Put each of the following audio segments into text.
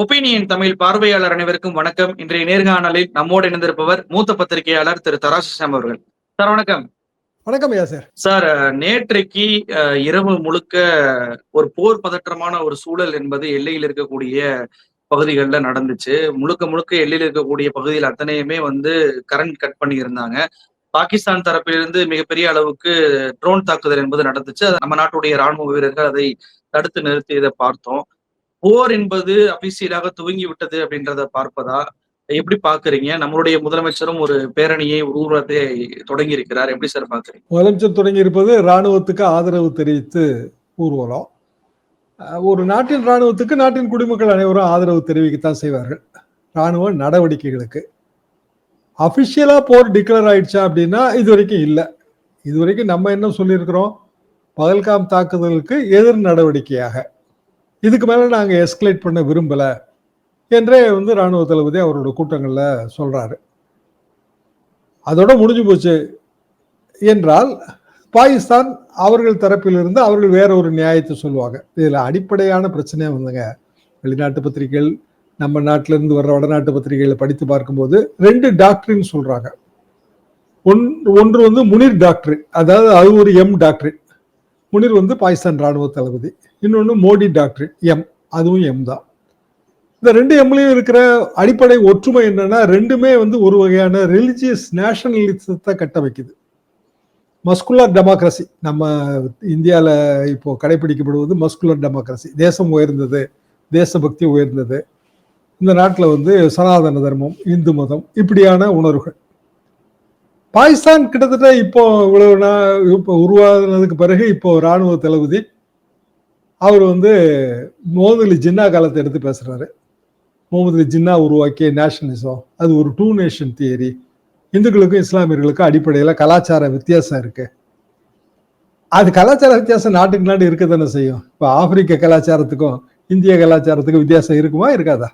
Opinion Tamil பார்வையாளர் அனைவருக்கும் வணக்கம். இன்றைய நேர்காணலில் நம்மோடு இணைந்திருப்பவர் மூத்த பத்திரிகையாளர் திரு தராசு சாம் அவர்கள். சார் வணக்கம். வணக்கம் ஐயா சார். சார் நேற்றைக்கு இரவு முழுக்க ஒரு போர் பதற்றமான ஒரு சூழல் என்பது எல்லையில் இருக்கக்கூடிய பகுதிகளில் நடந்துச்சு. முழுக்க முழுக்க எல்லையில் இருக்கக்கூடிய பகுதியில் அத்தனையுமே வந்து கரண்ட் கட் பண்ணி இருந்தாங்க பாகிஸ்தான் தரப்பிலிருந்து மிகப்பெரிய அளவுக்கு ட்ரோன் தாக்குதல் என்பது நடந்துச்சு. நம்ம நாட்டுடைய ராணுவ வீரர்கள் அதை தடுத்து நிறுத்தியதை பார்த்தோம். போர் என்பது அபிசியலாக துவங்கி விட்டது அப்படின்றத பார்ப்பதா? எப்படி பாக்குறீங்க நம்மளுடைய முதலமைச்சரும் ஒரு பேரணியை ஊர்வலத்தை தொடங்கி இருக்கிறார் எப்படி சார் பாக்குறீங்க முதலமைச்சர் தொடங்கி இருப்பது ராணுவத்துக்கு ஆதரவு தெரிவித்து ஊர்வலம். ஒரு நாட்டின் ராணுவத்துக்கு நாட்டின் குடிமக்கள் அனைவரும் ஆதரவு தெரிவிக்கத்தான் செய்வார்கள். ராணுவ நடவடிக்கைகளுக்கு. அபிஷியலா போர் டிக்ளேர் ஆயிடுச்சா அப்படின்னா இது வரைக்கும் இல்லை. இது வரைக்கும் நம்ம என்ன சொல்லியிருக்கிறோம்? பகல்காம் தாக்குதலுக்கு எதிர் நடவடிக்கையாக. இதுக்கு மேலே நாங்கள் எஸ்கலேட் பண்ண விரும்பலை என்றே வந்து ராணுவ தளபதி அவரோட கூட்டங்களில் சொல்கிறாரு அதோட முடிஞ்சு போச்சு என்றால் பாகிஸ்தான் அவர்கள் தரப்பிலிருந்து அவர்கள் வேற ஒரு நியாயத்தை சொல்லுவாங்க. இதில் அடிப்படையான பிரச்சனையே வந்துங்க. வெளிநாட்டு பத்திரிகைகள் நம்ம நாட்டிலேருந்து வர்ற வடநாட்டு பத்திரிகைகளை படித்து பார்க்கும்போது ரெண்டு டாக்டரின்னு சொல்கிறாங்க ஒன் ஒன்று வந்து முனிர் டாக்டர் அதாவது அது ஒரு எம் டாக்டர் முனிர் வந்து பாகிஸ்தான் ராணுவ தளபதி. இன்னொன்று மோடி டாக்டரேட் எம் அதுவும் எம் தான். இந்த ரெண்டு எம்லையும் இருக்கிற அடிப்படை ஒற்றுமை என்னன்னா ரெண்டுமே வந்து ஒரு வகையான ரிலிஜியஸ் நேஷனலிசத்தை கட்டமைக்குது மஸ்குலர் டெமோக்ரஸி நம்ம இந்தியாவில் இப்போ கடைபிடிக்கப்படுவது மஸ்குலர் டெமோக்ரஸி தேசம் உயர்ந்தது தேசபக்தி உயர்ந்தது. இந்த நாட்டில் வந்து சனாதன தர்மம் இந்து மதம் இப்படியான உணர்வுகள். பாகிஸ்தான் கிட்டத்தட்ட இப்போ இவ்வளவு நா- இப்போ உருவானதுக்கு பிறகு இப்போ ராணுவ தளபதி அவர் வந்து முகமது அலி ஜின்னா காலத்தை எடுத்து பேசுகிறாரு முகமது அலி ஜின்னா உருவாக்கிய நேஷனலிசம் அது ஒரு டூ நேஷன் தியரி இந்துக்களுக்கும் இஸ்லாமியர்களுக்கும் அடிப்படையில் கலாச்சார வித்தியாசம் இருக்கு. அது கலாச்சார வித்தியாசம் நாட்டுக்கு நாடு இருக்க தானே செய்யும். இப்போ ஆப்பிரிக்க கலாச்சாரத்துக்கும் இந்திய கலாச்சாரத்துக்கும் வித்தியாசம் இருக்குமா இருக்காதா?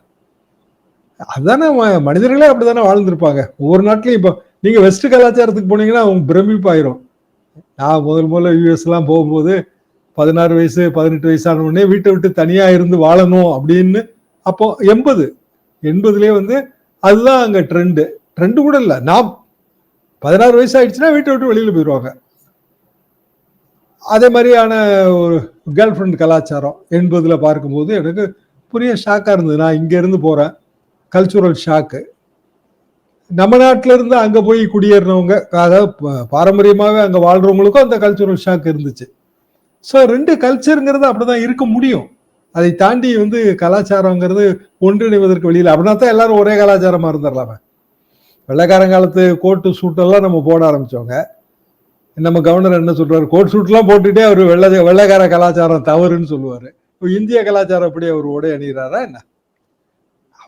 அதுதானே ம- மனிதர்களே அப்படிதானே வாழ்ந்துருப்பாங்க. ஒவ்வொரு நாட்டிலையும் இப்போ நீங்கள் வெஸ்ட் கலாச்சாரத்துக்கு போனீங்கன்னா அவங்க பிரமிப்பாயிரும். நான் முதல் முதல்ல யூஎஸ்லாம் போகும்போது பதினாறு வயசு பதினெட்டு வயசான உடனே வீட்டை விட்டு தனியா இருந்து வாழணும் அப்படின்னு அப்போ எண்பது. எண்பதுலேயே வந்து அதுதான் அங்கே ட்ரெண்டு ட்ரெண்டு கூட இல்லை. நான் பதினாறு வயசு ஆயிடுச்சுன்னா வீட்டை விட்டு வெளியில் போயிடுவாங்க அதே மாதிரியான ஒரு கேர்ள் ஃப்ரெண்ட் கலாச்சாரம் எண்பதில் பார்க்கும்போது எனக்கு புரிய ஷாக்காக இருந்தது. நான் இங்கேருந்து போகிறேன் கல்ச்சுரல் ஷாக்கு நம்ம நாட்டில இருந்து அங்கே போய் குடியேறினவங்க அதாவது ப- அங்கே வாழ்கிறவங்களுக்கும் வாழ்றவங்களுக்கும் அந்த கல்ச்சுரல் ஷாக் இருந்துச்சு. ஸோ ரெண்டு கல்ச்சருங்கிறது அப்படிதான் இருக்க முடியும். அதை தாண்டி வந்து கலாச்சாரங்கிறது ஒன்றிணைவதற்கு வெளியில் அப்படின்னா தான் எல்லாரும் ஒரே கலாச்சாரமாக இருந்துடலாமே. வெள்ளைக்காரங்காலத்து கோட்டு சூட்டெல்லாம் நம்ம போட ஆரம்பித்தவங்க நம்ம கவர்னர் என்ன சொல்றாரு? கோட் சூட்லாம் போட்டுட்டே அவர் வெள்ளை வெள்ளைக்கார கலாச்சாரம் தவறுன்னு சொல்லுவார். இப்போ இந்திய கலாச்சாரம் அப்படி அவர் உடை அணிகிறாரா என்ன?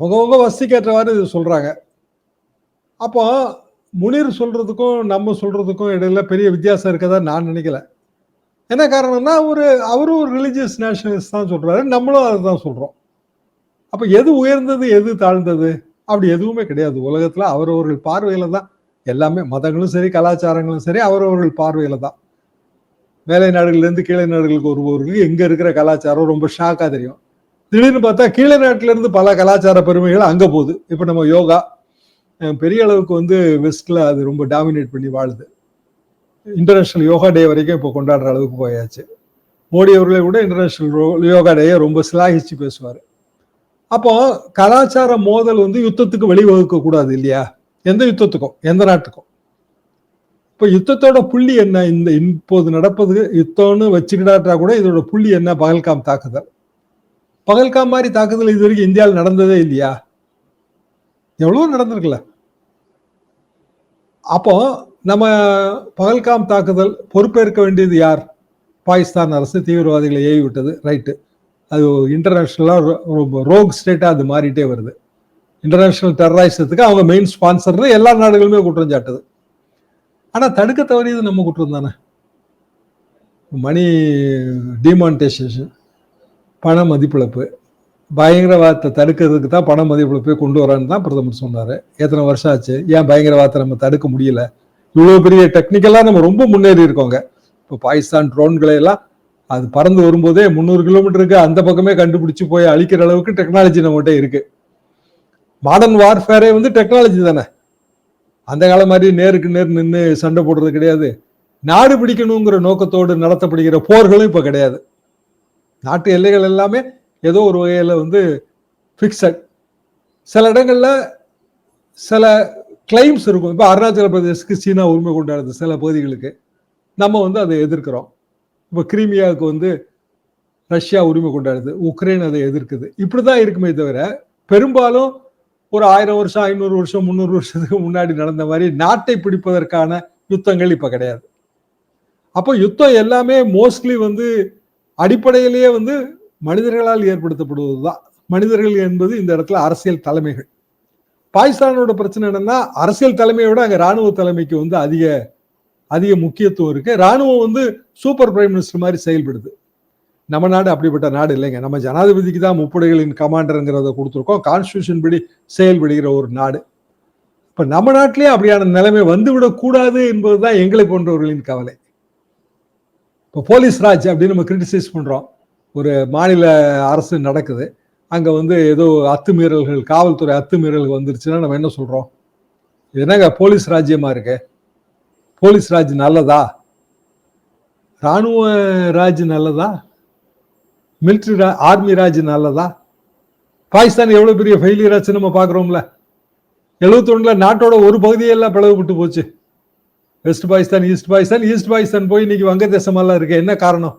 அவங்கவுங்க வசதிக்கேற்றவாறு இது சொல்கிறாங்க அப்போ முனிர் சொல்கிறதுக்கும் நம்ம சொல்கிறதுக்கும் இடையில பெரிய வித்தியாசம் இருக்கதா நான் நினைக்கல. என்ன காரணம்னா ஒரு அவரும் ஒரு ரிலிஜியஸ் நேஷனலிஸ்ட் தான் சொல்றாரு. நம்மளும் அதை தான் சொல்றோம். அப்ப எது உயர்ந்தது எது தாழ்ந்தது? அப்படி எதுவுமே கிடையாது. உலகத்துல அவரவர்கள் பார்வையில தான். எல்லாமே மதங்களும் சரி கலாச்சாரங்களும் சரி அவரவர்கள் பார்வையில தான். மேலை நாடுகள்லேருந்து கீழே நாடுகளுக்கு வருபவர்களுக்கு எங்கே இருக்கிற கலாச்சாரம் ரொம்ப ஷாக்காக தெரியும். திடீர்னு பார்த்தா கீழே நாட்டிலேருந்து பல கலாச்சார பெருமைகள் அங்கே போகுது. இப்போ நம்ம யோகா பெரிய அளவுக்கு வந்து வெஸ்டில் அது ரொம்ப டாமினேட் பண்ணி வாழுது. இன்டர்நேஷ்னல் யோகா டே வரைக்கும் இப்போ கொண்டாடுற அளவுக்கு போயாச்சு. மோடி அவர்களை கூட இன்டர்நேஷனல் யோகா டேயை ரொம்ப சிலாகிச்சு பேசுவார். அப்போ கலாச்சார மோதல் வந்து யுத்தத்துக்கு வழிவகுக்க கூடாது இல்லையா? எந்த யுத்தத்துக்கும்? எந்த நாட்டுக்கும்? இப்போ யுத்தத்தோட புள்ளி என்ன? இந்த இப்போது நடப்பது யுத்தம்னு வச்சுக்கிட்டாட்டா கூட இதோட புள்ளி என்ன? பகல்காம் தாக்குதல். பகல்காம் மாதிரி தாக்குதல் இது வரைக்கும் இந்தியாவில் நடந்ததே இல்லையா? எவ்வளவோ நடந்திருக்குல்ல. அப்போ நம்ம பகல்காம் தாக்குதல் பொறுப்பேற்க வேண்டியது யார்? பாகிஸ்தான் அரசு தீவிரவாதிகளை ஏவி விட்டது ரைட்டு அது இன்டர்நேஷ்னலாக ரோக் ஸ்டேட்டாக அது மாறிட்டே வருது. இன்டர்நேஷ்னல் டெரரைசத்துக்கு அவங்க மெயின் ஸ்பான்சர்னு எல்லா நாடுகளுமே குற்றம் சாட்டுது. ஆனால் தடுக்க தவறியது நம்ம குற்றம் தானே? மணி டிமானிட்டைசேஷன் பண மதிப்பிழப்பு பயங்கரவாதத்தை தடுக்கிறதுக்கு தான் பண மதிப்பிழப்பை கொண்டு வரான்னு தான் பிரதமர் சொன்னார். எத்தனை வருஷம் ஆச்சு? ஏன் பயங்கரவாதத்தை நம்ம தடுக்க முடியல? இவ்வளோ பெரிய டெக்னிக்கலாக நம்ம ரொம்ப முன்னேறி இருக்கோங்க. இப்போ பாகிஸ்தான் ட்ரோன்களை எல்லாம் அது பறந்து வரும்போதே முந்நூறு கிலோமீட்டருக்கு அந்த பக்கமே கண்டுபிடிச்சு போய் அழிக்கிற அளவுக்கு டெக்னாலஜி நம்மகிட்ட இருக்கு. மாடர்ன் வார்ஃபேரே வந்து டெக்னாலஜி தானே. அந்த காலம் மாதிரி நேருக்கு நேர் நின்று சண்டை போடுறது கிடையாது. நாடு பிடிக்கணுங்கிற நோக்கத்தோடு நடத்தப்படுகிற போர்களும் இப்போ கிடையாது. நாட்டு எல்லைகள் எல்லாமே ஏதோ ஒரு வகையில் வந்து ஃபிக்ஸட் சில இடங்களில் சில கிளைம்ஸ் இருக்கும். இப்போ அருணாச்சல பிரதேசத்துக்கு சீனா உரிமை கொண்டாடுது சில பகுதிகளுக்கு. நம்ம வந்து அதை எதிர்க்கிறோம். இப்போ கிரீமியாவுக்கு வந்து ரஷ்யா உரிமை கொண்டாடுது. உக்ரைன் அதை எதிர்க்குது. இப்படி தான் இருக்குமே தவிர பெரும்பாலும் ஒரு ஆயிரம் வருஷம் ஐநூறு வருஷம் முந்நூறு வருஷத்துக்கு முன்னாடி நடந்த மாதிரி நாட்டை பிடிப்பதற்கான யுத்தங்கள் இப்போ கிடையாது. அப்போ யுத்தம் எல்லாமே மோஸ்ட்லி வந்து அடிப்படையிலேயே வந்து மனிதர்களால் ஏற்படுத்தப்படுவது தான் மனிதர்கள் என்பது இந்த இடத்துல அரசியல் தலைமைகள். பாகிஸ்தானோட பிரச்சனை என்னன்னா அரசியல் தலைமையை விட அங்கே ராணுவ தலைமைக்கு வந்து அதிக அதிக முக்கியத்துவம் இருக்கு. ராணுவம் வந்து சூப்பர் பிரைம் மினிஸ்டர் மாதிரி செயல்படுது. நம்ம நாடு அப்படிப்பட்ட நாடு இல்லைங்க. நம்ம ஜனாதிபதிக்கு தான் முப்படைகளின் கமாண்டருங்கிறத கொடுத்துருக்கோம். கான்ஸ்டியூஷன் படி செயல்படுகிற ஒரு நாடு. இப்போ நம்ம நாட்டிலேயே அப்படியான நிலைமை வந்துவிடக்கூடாது என்பது தான் எங்களை போன்றவர்களின் கவலை. இப்போ போலீஸ் ராஜ் அப்படின்னு நம்ம கிரிட்டிசைஸ் பண்ணுறோம் ஒரு மாநில அரசு நடக்குது. அங்கே வந்து ஏதோ அத்துமீறல்கள் காவல்துறை அத்துமீறல்கள் வந்துருச்சுன்னா நம்ம என்ன சொல்கிறோம் இது என்னங்க போலீஸ் ராஜ்யமாக இருக்கு? போலீஸ் ராஜ் நல்லதா? ராணுவ ராஜ் நல்லதா? மிலிட்ரி ஆர்மி ராஜ் நல்லதா? பாகிஸ்தான் எவ்வளோ பெரிய ஃபெயிலியர் ஆச்சு நம்ம பார்க்குறோம்ல. எழுபத்தொன்னில் நாட்டோட ஒரு பகுதியெல்லாம் பிளவுபட்டு போச்சு. West Pakistan east Pakistan east Pakistan போய் இன்னைக்கு வங்கதேசமெல்லாம் இருக்கு. என்ன காரணம்?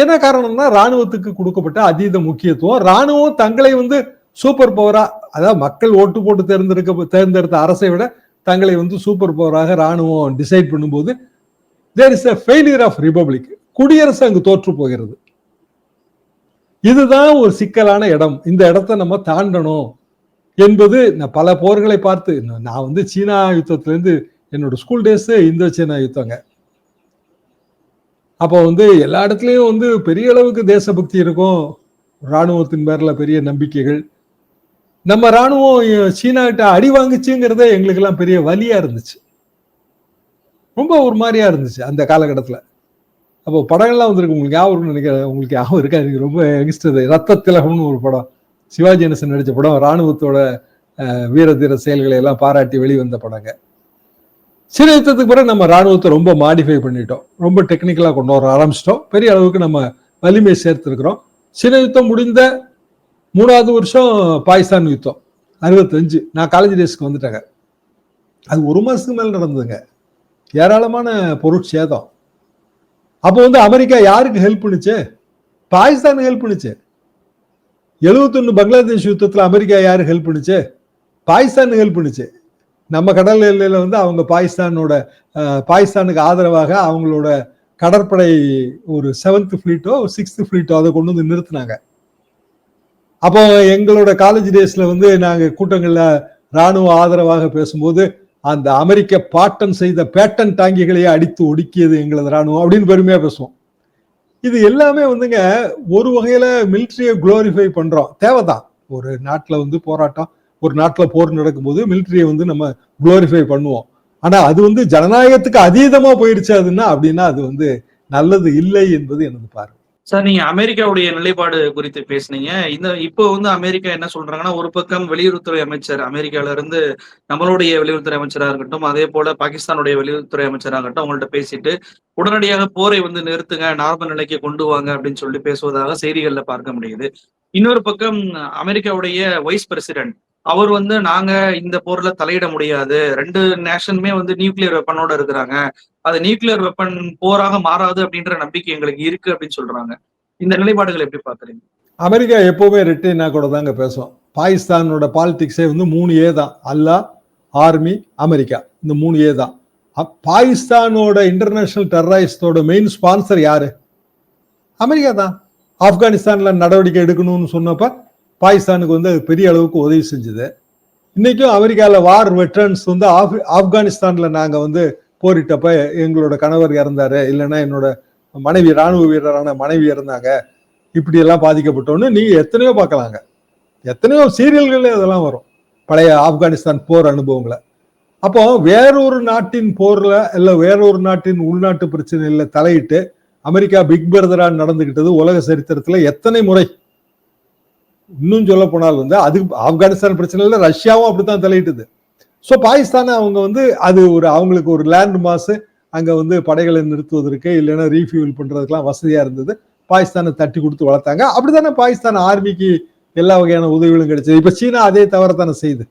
என்ன காரணம்னா ராணுவத்துக்கு கொடுக்கப்பட்ட அதீத முக்கியத்துவம். ராணுவம் தங்களை வந்து சூப்பர் பவரா அதாவது மக்கள் ஓட்டு போட்டு தேர்ந்தெடுக்க தேர்ந்தெடுத்த அரசை விட தங்களை வந்து சூப்பர் பவராக ராணுவம் டிசைட் பண்ணும்போது there is a failure of republic குடியரசு அங்கு தோற்று போகிறது. இதுதான் ஒரு சிக்கலான இடம். இந்த இடத்த நம்ம தாண்டணும் என்பது நான் பல போர்களை பார்த்து நான் வந்து சீனா யுத்தத்திலேருந்து என்னோட ஸ்கூல் டேஸ் இந்தோ சீனா யுத்தங்க. அப்போ வந்து எல்லா இடத்துலையும் வந்து பெரிய அளவுக்கு தேசபக்தி இருக்கும். ராணுவத்தின் பேரில் பெரிய நம்பிக்கைகள். நம்ம ராணுவம் சீனாகிட்ட அடி வாங்குச்சுங்கிறதே எங்களுக்கெல்லாம் பெரிய வலியாக இருந்துச்சு. ரொம்ப ஒரு மாதிரியா இருந்துச்சு அந்த காலகட்டத்தில். அப்போ படங்கள்லாம் வந்திருக்கு. உங்களுக்கு ஞாபகம் நினைக்கிறேன். உங்களுக்கு ஞாபகம் இருக்கா? எனக்கு ரொம்ப யங்ஸ்டர் ரத்த திலகம்னு ஒரு படம். சிவாஜி கணேசன் நடித்த படம். இராணுவத்தோட வீர தீர செயல்களை எல்லாம் பாராட்டி வெளிவந்த படங்க. சிறு யுத்தத்துக்கு பிறகு நம்ம ராணுவத்தை ரொம்ப மாடிஃபை பண்ணிட்டோம். ரொம்ப டெக்னிக்கலாக கொண்டு வர ஆரம்பிச்சிட்டோம். பெரிய அளவுக்கு நம்ம வலிமை சேர்த்துருக்குறோம். சிறு யுத்தம் முடிந்த மூணாவது வருஷம் பாகிஸ்தான் யுத்தம் அறுபத்தஞ்சு. நான் காலேஜ் டேஸ்க்கு வந்துட்டேங்க. அது ஒரு மாதத்துக்கு மேலே நடந்ததுங்க. ஏராளமான பொருட்சேதம் அப்போ வந்து அமெரிக்கா யாருக்கு ஹெல்ப் பண்ணுச்சு? பாகிஸ்தானுக்கு ஹெல்ப் பண்ணுச்சு. எழுபத்தொன்று பங்களாதேஷ் யுத்தத்தில் அமெரிக்கா யாருக்கு ஹெல்ப் பண்ணுச்சு? பாகிஸ்தானுக்கு ஹெல்ப் பண்ணுச்சு. நம்ம கடல் எல்லையில் வந்து அவங்க பாகிஸ்தானோட பாகிஸ்தானுக்கு ஆதரவாக அவங்களோட கடற்படை ஒரு செவன்த் ஃப்ளீட்டோ சிக்ஸ்த் ஃப்ளீட்டோ அதை கொண்டு வந்து நிறுத்தினாங்க. அப்போ எங்களோட காலேஜ் டேஸ்ல வந்து நாங்கள் கூட்டங்களில் ராணுவ ஆதரவாக பேசும்போது அந்த அமெரிக்க பாட்டன் செய்த பேட்டன் டாங்கிகளையே அடித்து ஒடுக்கியது எங்களது ராணுவம் அப்படின்னு பெருமையா பேசுவோம். இது எல்லாமே வந்துங்க ஒரு வகையில மிலிட்ரியை குளோரிஃபை பண்றோம். தேவைதான். ஒரு நாட்டில் வந்து போராட்டம் ஒரு நாட்டுல போர் நடக்கும்போது மிலிட்ரியை வந்து நம்ம குளோரிஃபை பண்ணுவோம். ஆனா அது வந்து ஜனநாயகத்துக்கு அதீதமா போயிடுச்சு அதுன்னா அப்படின்னா அது வந்து நல்லது இல்லை என்பது எனது பார்வை. சார் நீங்க அமெரிக்காவுடைய நிலைப்பாடு குறித்து பேசுனீங்க. இந்த இப்போ வந்து அமெரிக்கா என்ன சொல்றாங்கன்னா ஒரு பக்கம் வெளியுறவுத்துறை அமைச்சர் அமெரிக்கால இருந்து நம்மளுடைய வெளியுறவுத்துறை அமைச்சராக இருக்கட்டும் அதே போல பாகிஸ்தானுடைய வெளியுறவுத்துறை அமைச்சராகட்டும் அவங்கள்ட்ட பேசிட்டு உடனடியாக போரை வந்து நிறுத்துங்க நார்மல் நிலைக்கு கொண்டு வாங்க அப்படின்னு சொல்லி பேசுவதாக செய்திகள்ல பார்க்க முடியுது. இன்னொரு பக்கம் அமெரிக்காவுடைய வைஸ் பிரசிடென்ட் அவர் வந்து நாங்க இந்த போர்ல தலையிட முடியாது. ரெண்டு நேஷனுமே வந்து நியூக்ளியர் வெப்பனோட இருக்கிறாங்க. அது நியூக்ளியர் வெப்பன் போராக மாறாது அப்படின்ற நம்பிக்கை எங்களுக்கு இருக்கு அப்படின்னு சொல்றாங்க. இந்த நிலைப்பாடுகள் எப்படி பாக்குறீங்க அமெரிக்கா எப்பவுமே ரெட்டினா கூட தாங்க பேசும். பாகிஸ்தானோட பாலிடிக்ஸே வந்து மூணு ஏ தான். Allah army America. இந்த மூணு ஏ தான். பாகிஸ்தானோட இன்டர்நேஷனல் டெரரிஸ்டோட மெயின் ஸ்பான்சர் யாரு? அமெரிக்கா தான். ஆப்கானிஸ்தான்ல நடவடிக்கை எடுக்கணும்னு சொன்னப்ப பாகிஸ்தானுக்கு வந்து அது பெரிய அளவுக்கு உதவி செஞ்சது. இன்றைக்கும் அமெரிக்காவில் வார் வெட்டரன்ஸ் வந்து ஆப் ஆப்கானிஸ்தானில் நாங்கள் வந்து போரிட்டப்ப எங்களோட கணவர் இறந்தார். இல்லைன்னா என்னோட மனைவி ராணுவ வீரரான மனைவி இறந்தாங்க. இப்படியெல்லாம் பாதிக்கப்பட்டோன்னு நீங்கள் எத்தனையோ பார்க்கலாங்க. எத்தனையோ சீரியல்கள் அதெல்லாம் வரும். பழைய ஆப்கானிஸ்தான் போர் அனுபவங்களை. அப்போ வேறொரு நாட்டின் போரில் இல்லை வேறொரு நாட்டின் உள்நாட்டு பிரச்சனையில் தலையிட்டு அமெரிக்கா பிக் பிரதரா நடந்துக்கிட்டது உலக சரித்திரத்தில் எத்தனை முறை இன்னும் சொல்ல போனால் வந்து அது ஆப்கானிஸ்தான் பிரச்சனையில் ரஷ்யாவும் அப்படித்தான் தலையிட்டுது. ஸோ பாகிஸ்தானை அவங்க வந்து அது ஒரு அவங்களுக்கு ஒரு லேண்ட் மாசு அங்கே வந்து படைகளை நிறுத்துவதற்கு இல்லைன்னா ரீஃபியூல் பண்ணுறதுக்கெலாம் வசதியாக இருந்தது. பாகிஸ்தானை தட்டி கொடுத்து வளர்த்தாங்க. அப்படி தானே பாகிஸ்தான் ஆர்மிக்கு எல்லா வகையான உதவிகளும் கிடைச்சது. இப்போ சீனா அதே தவறத்தானே செய்யுது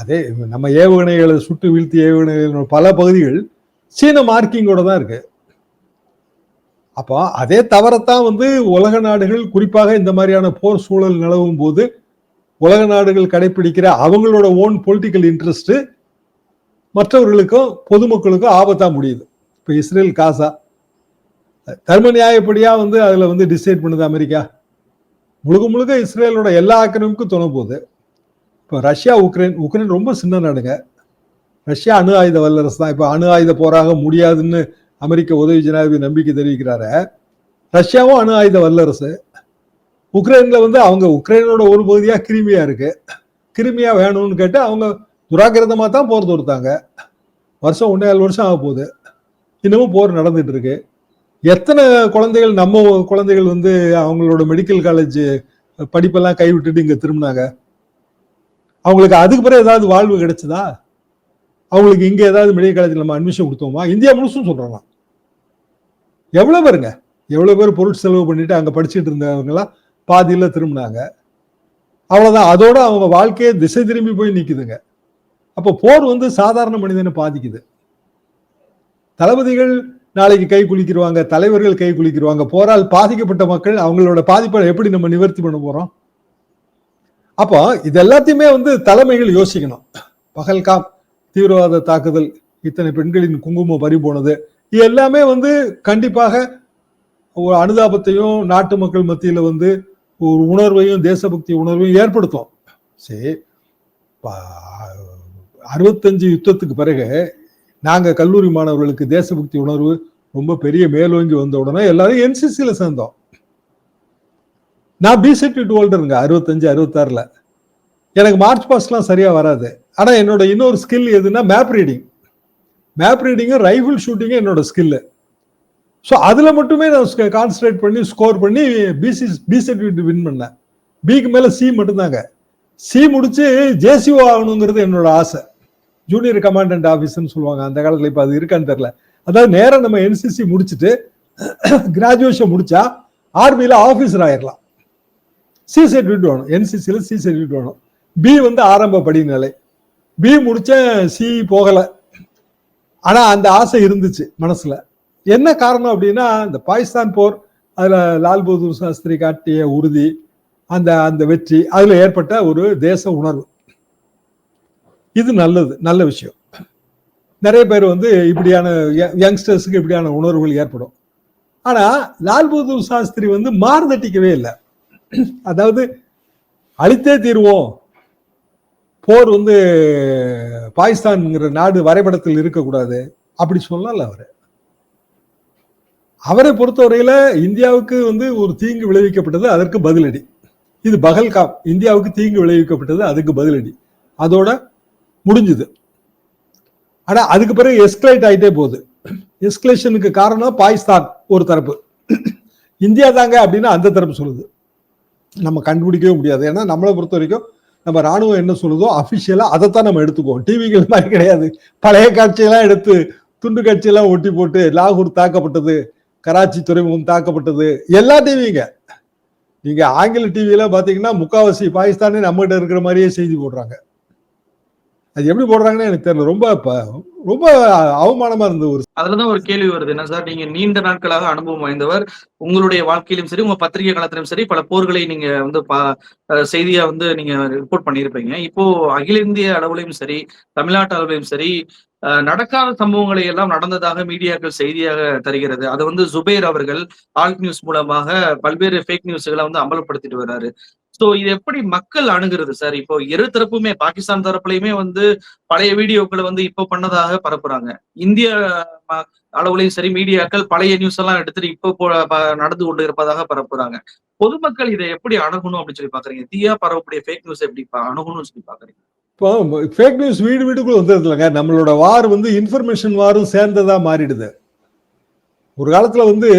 அதே நம்ம ஏவுகணைகளை சுட்டு வீழ்த்தி ஏவுகணைகள் பல பகுதிகள் சீன மார்க்கிங்கோட தான் இருக்குது அப்போ அதே தவறத்தான் வந்து உலக நாடுகள் குறிப்பாக இந்த மாதிரியான போர் சூழல் நிலவும் போது உலக நாடுகள் கடைபிடிக்கிற அவங்களோட ஓன் பொலிட்டிக்கல் இன்ட்ரெஸ்ட் மற்றவர்களுக்கும் பொதுமக்களுக்கும் ஆபத்தா முடியுது. இப்போ இஸ்ரேல் காசா. தர்ம நியாயப்படியா வந்து அதுல வந்து டிசைட் பண்ணுது அமெரிக்கா. முழுக்க முழுக்க இஸ்ரேலோட எல்லா ஆக்கிரமிப்புக்கும் துணை போகுது. இப்போ ரஷ்யா உக்ரைன் உக்ரைன் ரொம்ப சின்ன நாடுங்க. ரஷ்யா அணு ஆயுத வல்லரசு தான். இப்போ அணு ஆயுத போராக முடியாதுன்னு அமெரிக்க உதவி ஜனாதிபதி நம்பிக்கை தெரிவிக்கிறாரு. ரஷ்யாவும் அணு ஆயுத வல்லரசு உக்ரைனில் வந்து அவங்க உக்ரைனோட ஒரு பகுதியாக கிருமியா இருக்கு. கிருமியா வேணும்னு கேட்டு அவங்க துராக்கிரதமாக தான் போர் தொடுத்தாங்க. வருஷம் ஒன்றே வருஷம் ஆக போகுது. இன்னமும் போர் நடந்துட்டு இருக்கு. எத்தனை குழந்தைகள் நம்ம குழந்தைகள் வந்து அவங்களோட மெடிக்கல் காலேஜ் படிப்பெல்லாம் கைவிட்டுட்டு இங்கே திரும்பினாங்க? அவங்களுக்கு அதுக்கு பிறகு ஏதாவது வாழ்வு கிடைச்சதா? அவங்களுக்கு இங்கே ஏதாவது மெடிக்கல் காலேஜில் நம்ம அட்மிஷன் கொடுத்தோமா? இந்தியா முழுசும் சொல்கிறோம் எவ்வளவு பேருங்க? எவ்வளவு பேர் பொருள் செலவு பண்ணிட்டு அங்க படிச்சுட்டு இருந்தவங்களாம் பாதியில திரும்பினாங்க. அவ்வளோதான் அதோட அவங்க வாழ்க்கையே திசை திரும்பி போய் நிக்குதுங்க. அப்போ போர் வந்து சாதாரண மனிதனை பாதிக்குது. தளபதிகள் நாளைக்கு கை குலுக்கிடுவாங்க தலைவர்கள் கை குலுக்கிடுவாங்க. போரால் பாதிக்கப்பட்ட மக்கள் அவங்களோட பாதிப்பை எப்படி நம்ம நிவர்த்தி பண்ண போறோம்? அப்போ இது எல்லாத்தையுமே வந்து தலைமைகள் யோசிக்கணும். பகல்காம் தீவிரவாத தாக்குதல் இத்தனை பெண்களின் குங்குமம் பறி போனது இது எல்லாமே வந்து கண்டிப்பாக ஒரு அனுதாபத்தையும் நாட்டு மக்கள் மத்தியில் வந்து ஒரு உணர்வையும் தேசபக்தி உணர்வையும் ஏற்படுத்தும். சரி அறுபத்தஞ்சு யுத்தத்துக்கு பிறகு நாங்கள் கல்லூரி மாணவர்களுக்கு தேசபக்தி உணர்வு ரொம்ப பெரிய மேலோங்கி வந்த உடனே எல்லாரும் என்சிசியில் சேர்ந்தோம். நான் பி சர்டிஃபிகேட் ஹோல்டருங்க அறுபத்தஞ்சு அறுபத்தாறில். எனக்கு மார்ச் பாஸ்ட்லாம் சரியாக வராது. ஆனால் என்னோட இன்னொரு ஸ்கில் எதுன்னா மேப் ரீடிங் மேப் ரீடிங்கும் ரைஃபிள் ஷூட்டிங்கும் என்னோட ஸ்கில்லு ஸோ அதில் மட்டுமே நான் கான்சன்ட்ரேட் பண்ணி ஸ்கோர் பண்ணி பிசி பி சர்டிஃபிகேட் வின் பண்ணேன். பிக்கு மேலே சி மட்டும்தாங்க. சி முடிச்சு ஜேசிஓ ஆகணுங்கிறது என்னோட ஆசை. ஜூனியர் கமாண்டன்ட் ஆஃபீஸ்ன்னு சொல்லுவாங்க. அந்த காலத்தில் இப்போ அது இருக்கான்னு தெரில அதாவது நேரம் நம்ம என்சிசி முடிச்சுட்டு கிராஜுவேஷன் முடிச்சா ஆர்மியில் ஆஃபீஸர் ஆயிடலாம் சி சர்டிஃபிகேட் வேணும். என்சிசியில் சி சர்டிஃபிகேட் வேணும். பி வந்து ஆரம்ப படிநிலை. பி முடித்தேன் சி போகலை. ஆனா அந்த ஆசை இருந்துச்சு மனசுல. என்ன காரணம் அப்படின்னா இந்த பாகிஸ்தான் போர் அதுல லால் பகதூர் சாஸ்திரி காட்டிய உறுதி அந்த அந்த வெற்றி அதுல ஏற்பட்ட ஒரு தேச உணர்வு. இது நல்லது நல்ல விஷயம். நிறைய பேர் வந்து இப்படியான யங்ஸ்டர்ஸுக்கு இப்படியான உணர்வுகள் ஏற்படும். ஆனா லால் பகதூர் சாஸ்திரி வந்து மாறுதட்டிக்கவே இல்லை. அதாவது அழித்தே தீர்வோம் போர் வந்து பாகிஸ்தான்ங்கிற நாடு வரைபடத்தில் இருக்கக்கூடாது. அப்படி சொல்லல அவர். அவரை பொறுத்தவரையில இந்தியாவுக்கு வந்து ஒரு தீங்கு விளைவிக்கப்பட்டது அதற்கு பதிலடி. இது பகல்காம் இந்தியாவுக்கு தீங்கு விளைவிக்கப்பட்டது அதுக்கு பதிலடி. அதோட முடிஞ்சுது. ஆனா அதுக்கு பிறகு எஸ்கலேட் ஆயிட்டே போகுது. எஸ்கலேஷனுக்கு காரணம் பாகிஸ்தான் ஒரு தரப்பு. இந்தியா தாங்க அப்படின்னு அந்த தரப்பு சொல்லுது. நம்ம கண்டுபிடிக்கவே முடியாது. ஏன்னா நம்மளை பொறுத்த வரைக்கும் நம்ம ராணுவம் என்ன சொல்லுதோ அஃபிஷியலாக அதைத்தான் நம்ம எடுத்துக்குவோம். டிவிகள் மாதிரி கிடையாது. பழைய காட்சியெல்லாம் எடுத்து துண்டு காட்சியெல்லாம் ஒட்டி போட்டு லாகூர் தாக்கப்பட்டது கராச்சி துறைமுகம் தாக்கப்பட்டது எல்லா டிவிங்க நீங்கள் ஆங்கில டிவியில பார்த்தீங்கன்னா முக்காவாசி பாகிஸ்தானே நம்மகிட்ட இருக்கிற மாதிரியே செய்தி போடுறாங்க. அது எப்படி போடுறாங்கன்னு எனக்கு தெரியல. ரொம்ப ரொம்ப அவமானமா இருந்த ஒரு அதுலதான் ஒரு கேள்வி வருது. என்ன சார்? நீங்க நீண்ட நாட்களாக அனுபவம் வாய்ந்தவர். உங்களுடைய வாழ்க்கையிலும் சரி உங்க பத்திரிகை காலத்திலும் சரி பல போர்களை நீங்க வந்து செய்தியா வந்து நீங்க ரிப்போர்ட் பண்ணியிருப்பீங்க. இப்போ அகில இந்திய அளவுலையும் சரி தமிழ்நாட்டு அளவுலையும் சரி நடக்காத சம்பவங்களை எல்லாம் நடந்ததாக மீடியாக்கள் செய்தியாக தருகிறது. அதை வந்து ஜுபேர் அவர்கள் ஆல்ட் நியூஸ் மூலமாக பல்வேறு ஃபேக் நியூஸ்களை வந்து அமல்படுத்திட்டு வர்றாரு. சோ இது எப்படி மக்கள் அணுகிறது சார் இப்போ இரு தரப்புமே பாகிஸ்தான் தரப்புலையுமே வந்து பழைய வீடியோக்களை வந்து இப்போ பண்ணதாக பரப்புறாங்க. இந்திய அளவுலையும் சரி மீடியாக்கள் பழைய நியூஸ் எல்லாம் எடுத்துட்டு இப்போ நடந்து கொண்டு இருப்பதாக பரப்புறாங்க. பொதுமக்கள் இதை எப்படி அணுகணும் அப்படின்னு சொல்லி பாக்குறீங்க? தீயா பரவக்கூடிய ஃபேக் நியூஸ் எப்படி அணுகணும்னு சொல்லி பாக்குறீங்க? இப்போ ஃபேக் நியூஸ் வீடு வீடுக்குள்ள வந்துருதுலங்க. நம்மளோட வார் வந்து இன்ஃபர்மேஷன் வாரும் சேர்ந்ததா மாறிடுது. ஒரு காலத்துல வந்து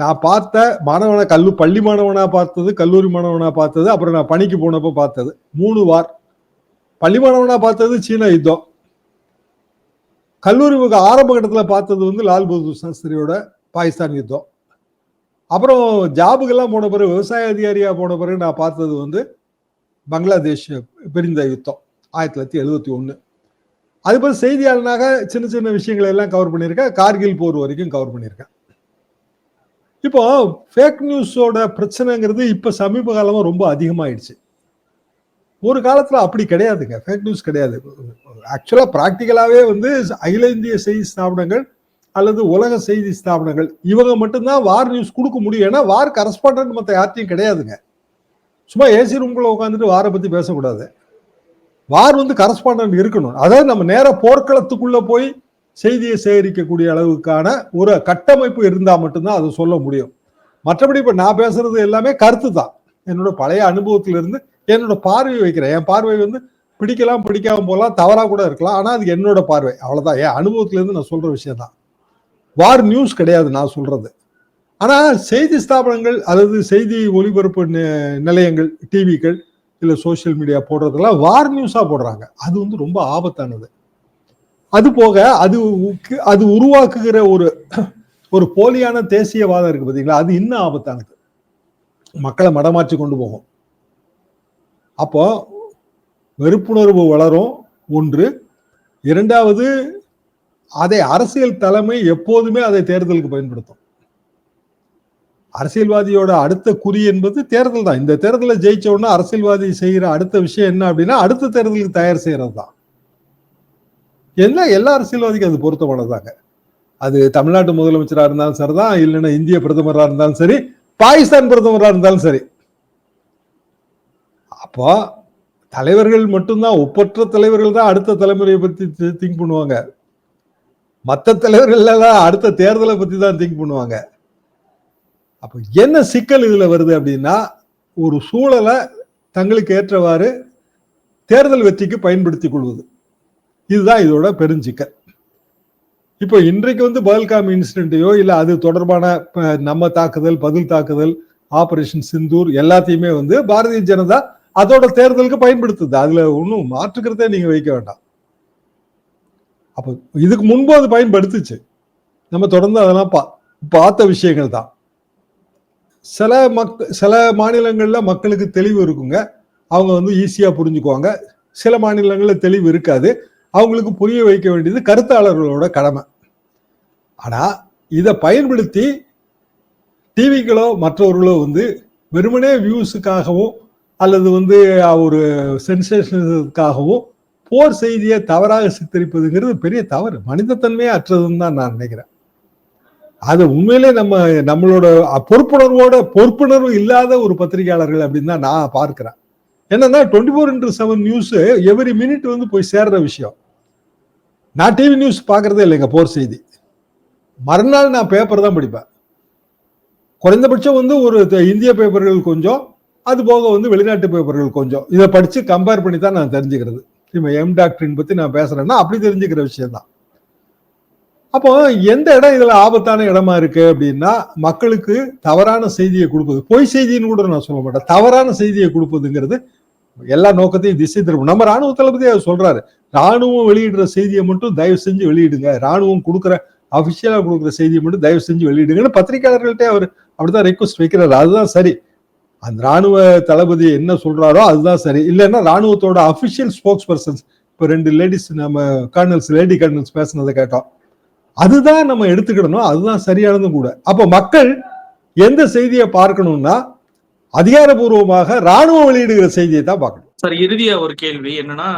நான் பார்த்த மாணவனை கல்லு பள்ளி மாணவனா பார்த்தது கல்லூரி மாணவனா பார்த்தது அப்புறம் நான் பணிக்கு போனப்போ பார்த்தது. மூணு வார். பள்ளி மாணவனா பார்த்தது சீன யுத்தம். கல்லூரி ஆரம்ப கட்டத்தில் பார்த்தது வந்து லால் பகதூர் சாஸ்திரியோட பாகிஸ்தான் யுத்தம். அப்புறம் ஜாபுக்கெல்லாம் போன பிறகு விவசாய அதிகாரியாக போன பிறகு நான் பார்த்தது வந்து பங்களாதேஷ் பிரிந்த யுத்தம் ஆயிரத்தி தொள்ளாயிரத்தி எழுபத்தி ஒன்று அதுபோல் செய்தியாளனாக சின்ன சின்ன விஷயங்களை எல்லாம் கவர் பண்ணியிருக்கேன். கார்கில் போர் வரைக்கும் கவர் பண்ணியிருக்கேன். இப்போ ஃபேக் நியூஸோட பிரச்சனைங்கிறது இப்போ சமீப காலமாக ரொம்ப அதிகமாயிடுச்சு. ஒரு காலத்தில் அப்படி கிடையாதுங்க. ஃபேக் நியூஸ் கிடையாது. ஆக்சுவலாக ப்ராக்டிக்கலாகவே வந்து அகில இந்திய செய்தி ஸ்தாபனங்கள் அல்லது உலக செய்தி ஸ்தாபனங்கள் இவங்க மட்டும்தான் வார் நியூஸ் கொடுக்க முடியும். ஏன்னா வார் கரஸ்பாண்டன்ட் மற்ற யார்ட்டையும் கிடையாதுங்க. சும்மா ஏசி ரூம்குள்ள உட்காந்துட்டு வாரை பற்றி பேசக்கூடாது. வார் வந்து கரஸ்பாண்டன்ட் இருக்கணும். அதாவது நம்ம நேராக போர்க்களத்துக்குள்ளே போய் செய்தியை சேகரிக்கக்கூடிய அளவுக்கான ஒரு கட்டமைப்பு இருந்தால் மட்டும்தான் அதை சொல்ல முடியும். மற்றபடி இப்போ நான் பேசுறது எல்லாமே கருத்து தான் என்னோட பழைய அனுபவத்திலிருந்து என்னோட பார்வை வைக்கிறேன். என் பார்வை வந்து பிடிக்கலாம் பிடிக்காம போகலாம் தவறாக கூட இருக்கலாம். ஆனால் அது என்னோட பார்வை. அவ்வளோதான் என் அனுபவத்திலேருந்து நான் சொல்கிற விஷயம் தான் வார் நியூஸ் கிடையாது நான் சொல்கிறது ஆனால் செய்தி ஸ்தாபனங்கள் அல்லது செய்தி ஒளிபரப்பு நிலையங்கள் டிவிக்கள் இல்லை சோஷியல் மீடியா போடுறதெல்லாம் வார் நியூஸாக போடுறாங்க. அது வந்து ரொம்ப ஆபத்தானது. அது போக அது அது உருவாக்குகிற ஒரு ஒரு போலியான தேசியவாதம் இருக்கு பார்த்தீங்களா அது இன்னும் ஆபத்தானது. மக்களை மடமாற்றி கொண்டு போகும். அப்போ வெறுப்புணர்வு வளரும். ஒன்று. இரண்டாவது அதை அரசியல் தலைமை எப்போதுமே அதை தேர்தலுக்கு பயன்படுத்தும். அரசியல்வாதியோட அடுத்த குறி என்பது தேர்தல் தான். இந்த தேர்தலில் ஜெயிச்ச உடனே அரசியல்வாதி செய்கிற அடுத்த விஷயம் என்ன அப்படின்னா அடுத்த தேர்தலுக்கு தயார் செய்யறது தான் என்ன எல்லா அரசியல்வாதிக்கும் அது பொருத்தமானதாங்க அது தமிழ்நாட்டு முதலமைச்சராக இருந்தாலும் சரிதான் இல்லைன்னா இந்திய பிரதமராக இருந்தாலும் சரி பாகிஸ்தான் பிரதமராக இருந்தாலும் சரி. அப்போ தலைவர்கள் மட்டும்தான் ஒப்பற்ற தலைவர்கள் தான் அடுத்த தலைமுறையை பற்றி திங்க் பண்ணுவாங்க. மற்ற தலைவர்கள்லாம் அடுத்த தேர்தலை பற்றி தான் திங்க் பண்ணுவாங்க. அப்போ என்ன சிக்கல் இதில் வருது அப்படின்னா ஒரு சூழலை தங்களுக்கு ஏற்றவாறு தேர்தல் வெற்றிக்கு பயன்படுத்திக் கொள்வது. இதுதான் இதோட பெருஞ்சிக்கல் இப்போ இன்றைக்கு வந்து பகல்காம் இன்சிடென்ட்டையோ இல்ல அது தொடர்பான நம்ம தாக்குதல் பதில் தாக்குதல் ஆபரேஷன் சிந்தூர் எல்லாத்தையுமே வந்து பாரதிய ஜனதா அதோட தேர்தலுக்கு பயன்படுத்துது. அதுல ஒன்றும் மாற்றுக்கிறதே நீங்க வைக்க வேண்டாம். அப்போ இதுக்கு முன்பு அது பயன்படுத்துச்சு. நம்ம தொடர்ந்து அதெல்லாம் பா பார்த்த விஷயங்கள் தான். சில மக் சில மாநிலங்கள்ல மக்களுக்கு தெளிவு இருக்குங்க. அவங்க வந்து ஈஸியா புரிஞ்சுக்குவாங்க. சில மாநிலங்களில் தெளிவு இருக்காது. அவங்களுக்கு புரிய வைக்க வேண்டியது கருத்தாளர்களோட கடமை. ஆனால் இதை பயன்படுத்தி டிவிகளோ மற்றவர்களோ வந்து வெறுமனே வியூஸுக்காகவும் அல்லது வந்து ஒரு சென்சேஷனுக்காகவும் போர் செய்தியை தவறாக சித்தரிப்பதுங்கிறது பெரிய தவறு. மனிதத்தன்மையே அற்றதுன்னு தான் நான் நினைக்கிறேன். அது உண்மையிலே நம்ம நம்மளோட பொறுப்புணர்வோட பொறுப்புணர்வு இல்லாத ஒரு பத்திரிகையாளர்கள் அப்படின்னு தான் நான் பார்க்கிறேன். என்னன்னா twenty four into seven news every minute வந்து போய் சேர்ற விஷயம். நான் டிவி நியூஸ் பார்க்குறதே இல்லைங்க போர் செய்தி. மறுநாள் நான் பேப்பர் தான் படிப்பேன். குறைந்தபட்சம் வந்து ஒரு இந்திய பேப்பர்கள் கொஞ்சம் அது போக வந்து வெளிநாட்டு பேப்பர்கள் கொஞ்சம். இதை படித்து கம்பேர் பண்ணி தான் நான் தெரிஞ்சுக்கிறது. இப்போ எம் டாக்டரின் பற்றி நான் பேசுகிறேன்னா அப்படி தெரிஞ்சுக்கிற விஷயந்தான் அப்போ எந்த இடம் இதில் ஆபத்தான இடமா இருக்கு அப்படின்னா மக்களுக்கு தவறான செய்தியை கொடுப்பது பொய் செய்தின்னு கூட நான் சொல்ல மாட்டேன். தவறான செய்தியை கொடுப்பதுங்கிறது எல்லா நோக்கத்தையும் திசை திருப்பும். நம்ம ராணுவ தளபதி அவர் சொல்றாரு ராணுவம் வெளியிடுற செய்தியை மட்டும் தயவு செஞ்சு வெளியிடுங்க. ராணுவம் கொடுக்குற அபிஷியலா கொடுக்குற செய்தியை மட்டும் தயவு செஞ்சு வெளியிடுங்கன்னு பத்திரிகையாளர்கள்ட்டே அவர் அப்படிதான் ரெக்வஸ்ட் வைக்கிறாரு. அதுதான் சரி. அந்த ராணுவ தளபதி என்ன சொல்றாரோ அதுதான் சரி. இல்லைன்னா ராணுவத்தோட அபிஷியல் ஸ்போக்ஸ் பர்சன்ஸ் இப்போ ரெண்டு லேடிஸ் நம்ம கர்னல்ஸ் லேடி கர்னல்ஸ் பேசுனதை கேட்டோம். அதுதான் நம்ம எடுத்துக்கிடணும். அதுதான் சரியானதும் கூட. அப்போ மக்கள் எந்த செய்தியை பார்க்கணும்னா அதிகாரபூர்வமாக ராணுவம் வெளியிடுகிற செய்தியை தான் பார்க்கணும். சார் இறுதியா ஒரு கேள்வி. என்னன்னா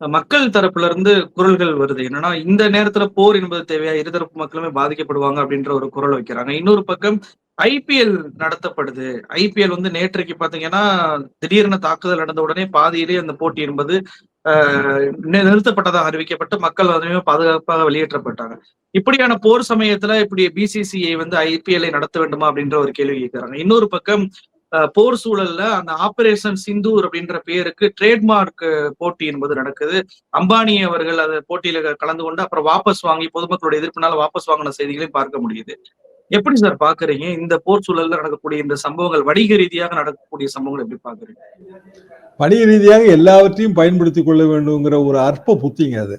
மக்கள் தரப்புல இருந்து குரல்கள் வருது. என்னன்னா இந்த நேரத்துல போர் என்பது தேவையா? இருதரப்பு மக்களுமே பாதிக்கப்படுவாங்க அப்படின்ற ஒரு குரல் வைக்கிறாங்க. இன்னொரு பக்கம் ஐபிஎல் நடத்தப்படுது. ஐபிஎல் வந்து நேற்றைக்கு பாத்தீங்கன்னா திடீர்னு தாக்குதல் நடந்த உடனே பாதியிலே அந்த போட்டி என்பது ஆஹ், நிறுத்தப்பட்டதாக அறிவிக்கப்பட்டு மக்கள் அதுவே பாதுகாப்பாக வெளியேற்றப்பட்டாங்க. இப்படியான போர் சமயத்துல இப்படி பிசிசிஐ வந்து ஐபிஎல்லை நடத்த வேண்டுமா அப்படின்ற ஒரு கேள்வி கேட்கிறாங்க இன்னொரு பக்கம் போர் சூழல்ல அந்த ஆபரேஷன் சிந்தூர் அப்படின்ற பேருக்கு ட்ரேட்மார்க் போட்டி என்பது நடக்குது. அம்பானி அவர்கள் அந்த போட்டியில கலந்து கொண்டு அப்புறம் வாபஸ் வாங்கி பொதுமக்களுடைய எதிர்ப்பினால வாபஸ் வாங்கின செய்திகளையும் பார்க்க முடியுது. எப்படி சார் பாக்குறீங்க இந்த போர் சூழல்ல நடக்கக்கூடிய இந்த சம்பவங்கள் வணிக ரீதியாக நடக்கக்கூடிய சம்பவங்கள் எப்படி பாக்குறீங்க வணிக ரீதியாக எல்லாவற்றையும் பயன்படுத்தி கொள்ள வேண்டுங்கிற ஒரு அற்ப புத்திங்க அது.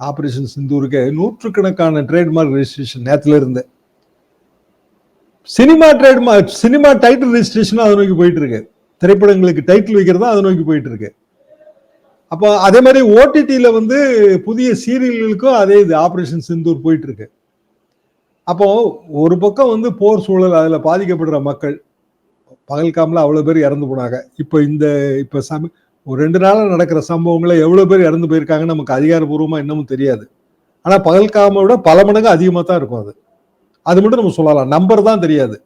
ஆபரேஷன் சிந்தூருக்கு நூற்றுக்கணக்கான ட்ரேட்மார்க் ரெஜிஸ்ட்ரேஷன் நேரத்துல இருந்து. Cinema trade cinema title registration அதை நோக்கி போயிட்டு இருக்கு திரைப்படங்களுக்கு டைட்டில் வைக்கிறது அதை நோக்கி போயிட்டு இருக்கு அப்போ அதே மாதிரி ஓடிடியில் வந்து புதிய சீரியல்களுக்கும் அதே இது ஆப்ரேஷன் சிந்தூர் போயிட்டு இருக்கு அப்போ ஒரு பக்கம் வந்து போர் சூழல் அதில் பாதிக்கப்படுற மக்கள் பகல்காமில் அவ்வளோ பேர் இறந்து போனாங்க. இப்போ இந்த இப்போ சம ஒரு ரெண்டு நாளாக நடக்கிற சம்பவங்களை எவ்வளோ பேர் இறந்து போயிருக்காங்கன்னு நமக்கு அதிகாரபூர்வமாக இன்னமும் தெரியாது. ஆனால் பகல்காமை விட பல மடங்கு அதிகமாக தான் இருக்கும் அது. அது மட்டும் நம்ம சொல்லலாம். நம்பர் தான் தெரியாது.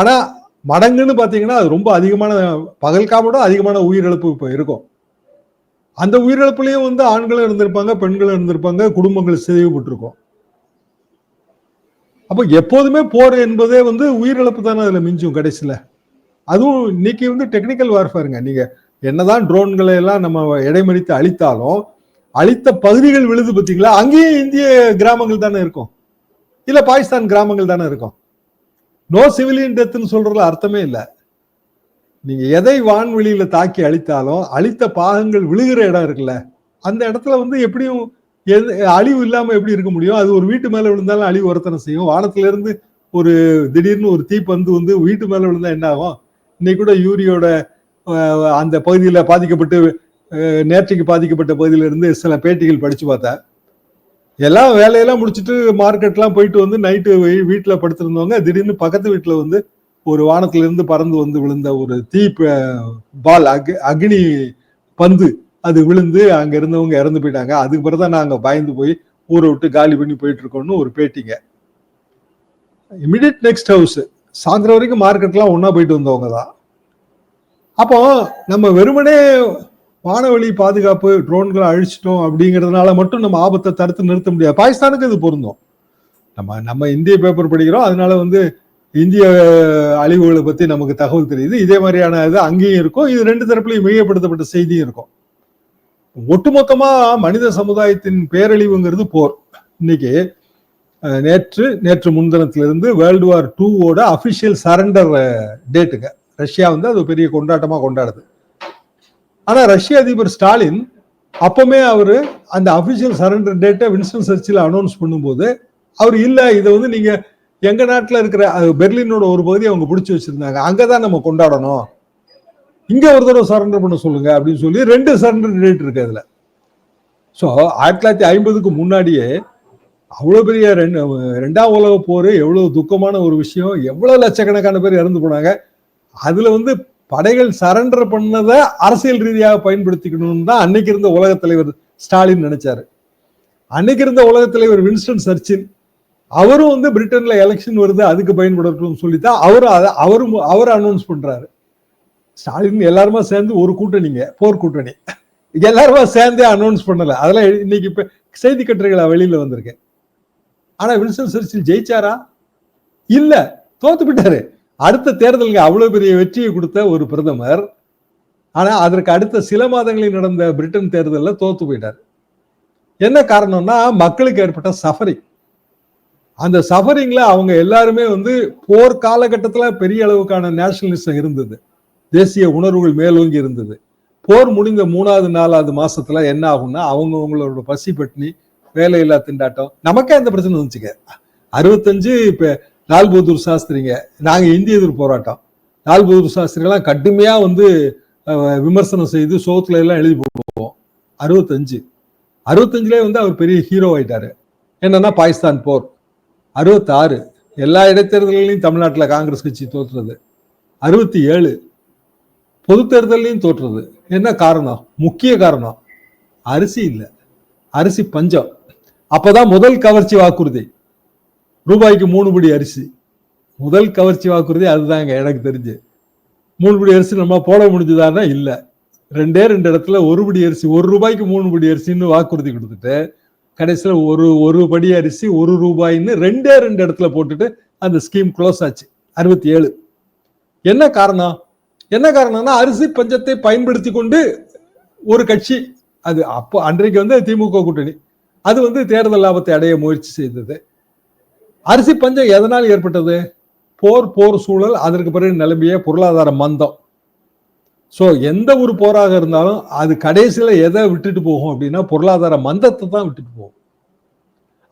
ஆனால் மடங்குன்னு பார்த்தீங்கன்னா அது ரொம்ப அதிகமான பகல்காமோட அதிகமான உயிரிழப்பு இப்போ இருக்கும். அந்த உயிரிழப்புலேயும் வந்து ஆண்களும் இருந்திருப்பாங்க பெண்களும் இருந்திருப்பாங்க குடும்பங்கள் சிதைவுபட்டிருக்கும். அப்போ எப்போதுமே போர் என்பதே வந்து உயிரிழப்பு தானே அதில் மிஞ்சும் கடைசியில். அதுவும் இன்னைக்கு வந்து டெக்னிக்கல் வார்ஃபேருங்க நீங்கள் என்னதான் ட்ரோன்களை எல்லாம் நம்ம இடைமறித்து அழித்தாலும் அழித்த பகுதிகள் விழுது பார்த்தீங்களா? அங்கேயும் இந்திய கிராமங்கள் தானே இருக்கும். இல்லை பாகிஸ்தான் கிராமங்கள் தானே இருக்கும். நோ சிவிலியன் டெத்துன்னு சொல்றதுல அர்த்தமே இல்லை. நீங்க எதை வான்வெளியில தாக்கி அழித்தாலும் அழித்த பாகங்கள் விழுகிற இடம் இருக்குல்ல அந்த இடத்துல வந்து எப்படியும் எது- அழிவு இல்லாம எப்படி இருக்க முடியும்? அது ஒரு வீட்டு மேல விழுந்தாலும் அழிவு ஒருத்தனை செய்யும். வானத்துல இருந்து ஒரு திடீர்னு ஒரு தீப்பந்து வந்து வீட்டு மேல விழுந்தா என்ன ஆகும்? இன்னைக்கு கூட யூரியோட அந்த பகுதியில் பாதிக்கப்பட்டு நேற்றைக்கு பாதிக்கப்பட்ட பகுதியில இருந்து சில பேட்டிகள் படிச்சு பார்த்தேன். எல்லாம் வேலையெல்லாம் முடிச்சுட்டு மார்க்கெட்லாம் போயிட்டு வந்து நைட்டு வீட்டில் படுத்திருந்தவங்க திடீர்னு பக்கத்து வீட்டில் வந்து ஒரு வானத்திலிருந்து பறந்து வந்து விழுந்த ஒரு தீ ப- பால் அக் அக்னி பந்து அது விழுந்து அங்க இருந்தவங்க இறந்து போயிட்டாங்க. அதுக்கு பிறகுதான் நாங்கள் பயந்து போய் ஊரை விட்டு காலி பண்ணி போயிட்டு இருக்கோம்னு ஒரு பேட்டிங்க. Immediate next house. சாயந்தரம் வரைக்கும் மார்க்கெட்லாம் ஒன்றா போயிட்டு வந்தவங்க தான். அப்போ நம்ம வெறுமனே வானவெளி பாதுகாப்பு ட்ரோன்களை அழிச்சிட்டோம் அப்படிங்கிறதுனால மட்டும் நம்ம ஆபத்தை தடுத்து நிறுத்த முடியாது. பாகிஸ்தானுக்கு இது பொருந்தும். நம்ம நம்ம இந்திய பேப்பர் படிக்கிறோம். அதனால வந்து இந்திய அழிவுகளை பத்தி நமக்கு தகவல் தெரியுது. இதே மாதிரியான இது அங்கேயும் இருக்கும். இது ரெண்டு தரப்புலையும் மிகைப்படுத்தப்பட்ட செய்தியும் இருக்கும். ஒட்டுமொத்தமா மனித சமுதாயத்தின் பேரழிவுங்கிறது போர். இன்னைக்கு நேற்று நேற்று முன்தினத்திலிருந்து வேர்ல்டு வார் டூவோட அபிஷியல் சரண்டர் டேட்டுங்க ரஷ்யா வந்து அது பெரிய கொண்டாட்டமா கொண்டாடுது. ஆனா ரஷ்ய அதிபர் ஸ்டாலின் அப்பவுமே அவரு அந்த அபிஷியல் சரண்டர் டேட்டை வின்ஸ்டன் சர்ச்சில் அனௌன்ஸ் பண்ணும்போது அவர் இல்லை இதை வந்து நீங்க எங்க நாட்டில் இருக்கிற பெர்லினோட ஒரு பகுதியை அவங்க பிடிச்சி வச்சிருந்தாங்க. அங்கதான் நம்ம கொண்டாடணும். இங்க ஒரு தடவை சரண்டர் பண்ண சொல்லுங்க அப்படின்னு சொல்லி ரெண்டு சரண்டர் டேட் இருக்கு அதுல. ஸோ ஆயிரத்தி தொள்ளாயிரத்தி ஐம்பதுக்கு முன்னாடியே அவ்வளோ பெரிய ரெண்டு ரெண்டாம் உலக போர் எவ்வளோ துக்கமான ஒரு விஷயம் எவ்வளோ லட்சக்கணக்கான பேர் இறந்து போனாங்க. அதில் வந்து படைகள் சரண்டர் பண்ணதை அரசியல் ரீதியாக பயன்படுத்திக்கணும்னு தான் அன்னைக்கு இருந்த உலக தலைவர் ஸ்டாலின் நினைச்சாரு. அன்னைக்கு இருந்த உலக தலைவர் வின்ஸ்டன் சர்ச்சில் அவரும் வந்து பிரிட்டன்ல எலெக்ஷன் வருது அதுக்கு பயன்படுத்தணும்னு சொல்லித்தான் அவரும் அதை அவரும் அவர் அனௌன்ஸ் பண்றாரு. ஸ்டாலின் எல்லாருமா சேர்ந்து ஒரு கூட்டணிங்க போர் கூட்டணி. எல்லாருமா சேர்ந்தே அனௌன்ஸ் பண்ணல. அதெல்லாம் இன்னைக்கு இப்ப செய்தி கட்டுரைகளா வெளியில வந்திருக்கேன். ஆனா வின்ஸ்டன் சர்ச்சில் ஜெயிச்சாரா? இல்ல தோத்து விட்டாரு அடுத்த தேர்தலுக்கு அவ்வளோ பெரிய வெற்றியை கொடுத்த ஒரு பிரதமர் ஆனால் அதற்கு அடுத்த சில மாதங்களில் நடந்த பிரிட்டன் தேர்தலில் தோத்து போயிட்டார். என்ன காரணம்னா மக்களுக்கு ஏற்பட்ட சஃபரிங் அந்த சஃபரிங்கில் அவங்க எல்லாருமே வந்து போர் காலகட்டத்தில் பெரிய அளவுக்கான நேஷனலிசம் இருந்தது. தேசிய உணர்வுகள் மேலோங்கி இருந்தது. போர் முடிந்த மூணாவது நாலாவது மாசத்துல என்ன ஆகும்னா அவங்க அவங்களோட பசி பட்டினி வேலையில்லா திண்டாட்டம் நமக்கே அந்த பிரச்சனை வந்துச்சுங்க. அறுபத்தஞ்சு இப்போ லால் பகதூர் சாஸ்திரிங்க நாங்கள் இந்திய எதிர்ப்பு போராட்டம். லால் பகதூர் சாஸ்திரிகள்லாம் கடுமையாக வந்து விமர்சனம் செய்து சோத்துல எல்லாம் எழுதி போடுவோம். அறுபத்தஞ்சு. அறுபத்தஞ்சுலேயே வந்து அவர் பெரிய ஹீரோ ஆயிட்டாரு. என்னன்னா பாகிஸ்தான் போர். அறுபத்தாறு. எல்லா இடைத்தேர்தல்களையும் தமிழ்நாட்டில் காங்கிரஸ் கட்சி தோற்றுறது அறுபத்தி ஏழு பொது தேர்தலையும் தோற்றுறது என்ன காரணம்? முக்கிய காரணம் அரிசி இல்லை. அரிசி பஞ்சம். அப்போதான் முதல் கவர்ச்சி வாக்குறுதி. ரூபாய்க்கு மூணு படி அரிசி. முதல் கவர்ச்சி வாக்குறுதி அதுதாங்க எனக்கு தெரிஞ்சு. மூணு படி அரிசி நம்ம போட முடிஞ்சுதானா? இல்லை. ரெண்டே ரெண்டு இடத்துல ஒரு படி அரிசி ஒரு ரூபாய்க்கு மூணு படி அரிசின்னு வாக்குறுதி கொடுத்துட்டு கடைசியில் ஒரு ஒரு படி அரிசி ஒரு ரூபாய்ன்னு ரெண்டே ரெண்டு இடத்துல போட்டுட்டு அந்த ஸ்கீம் க்ளோஸ் ஆச்சு. அறுபத்தி ஏழு என்ன காரணம்? என்ன காரணம்னா அரிசி பஞ்சத்தை பயன்படுத்தி கொண்டு ஒரு கட்சி அது அப்போ அன்றைக்கு வந்து திமுக கூட்டணி. அது வந்து தேர்தல் லாபத்தை அடைய முயற்சி செய்தது. அரிசி பஞ்சம் எதனால் ஏற்பட்டது? போர் போர் சூழல் அதற்கு பிறகு நிலம்பிய பொருளாதார மந்தம். ஸோ எந்த ஒரு போராக இருந்தாலும் அது கடைசியில் எதை விட்டுட்டு போகும் அப்படின்னா பொருளாதார மந்தத்தை தான் விட்டுட்டு போகும்.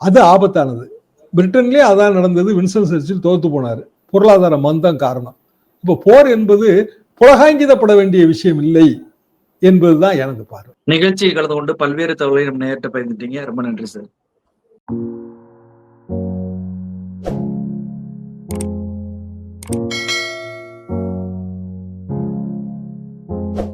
அது ஆபத்தானது. பிரிட்டன்லேயே அதான் நடந்தது. வின்சன் சர்ச்சில் தோத்து போனார். பொருளாதார மந்தம் காரணம். இப்போ போர் என்பது புலகாங்கிதப்பட வேண்டிய விஷயம் இல்லை என்பதுதான் எனது பார்வை. நிகழ்ச்சியை கலந்து கொண்டு பல்வேறு தகவலை நம்ம நேரிட்ட பயந்துட்டீங்க ரொம்ப நன்றி சார்.